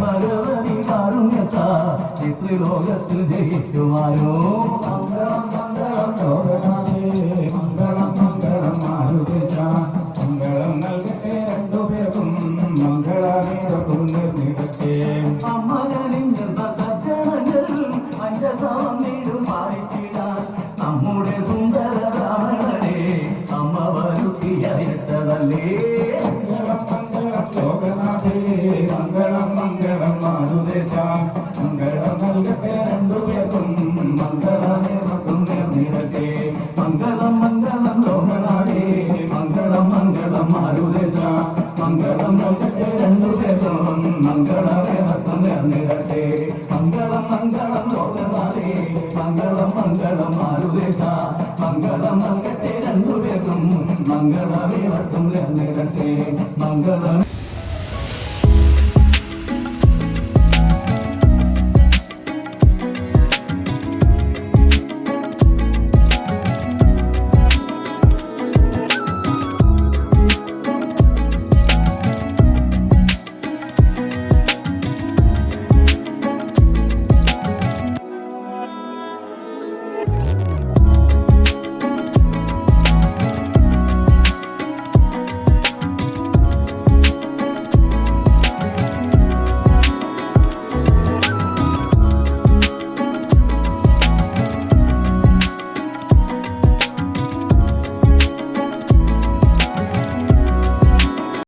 ഭഗവതി കാരുണ്യത ചിത്രലോകത്തിൽ ജയിക്കുവാനോ മംഗളം മംഗളം ലോകനാഥേ മംഗളം മംഗളം മാരുതിച്ച മംഗളം നൽകട്ടെ രണ്ടുപേർക്കും മംഗളമേറക്കും നിർമ്മിക്കട്ടെ അമ്മകനിഞ്ഞ നമ്മുടെ സുന്ദര രാമണനെ അമ്മ വരുത്തിയ മംഗളം മംഗളം ലോകനാഥേ മംഗളം മംഗളം മാരുദേശ മംഗളം നൽകട്ടെ രണ്ടുപേർക്കും മംഗളമേറക്കും നിർമ്മിടട്ടെ മംഗളം മംഗളം ലോകനാടേ മംഗളം മംഗളം മാരുദേശ മംഗളം നൽകട്ടെ രണ്ടുപേർക്കും മംഗളമേറക്കും നിർമ്മിടട്ടെ മംഗളം മംഗളം ലോകനാടേ മംഗളം മംഗളം മാരുദേശ മംഗളം നൽകട്ടെ രണ്ടുപേർക്കും മംഗളമേറക്കും നിർമ്മിടട്ടെ മംഗളം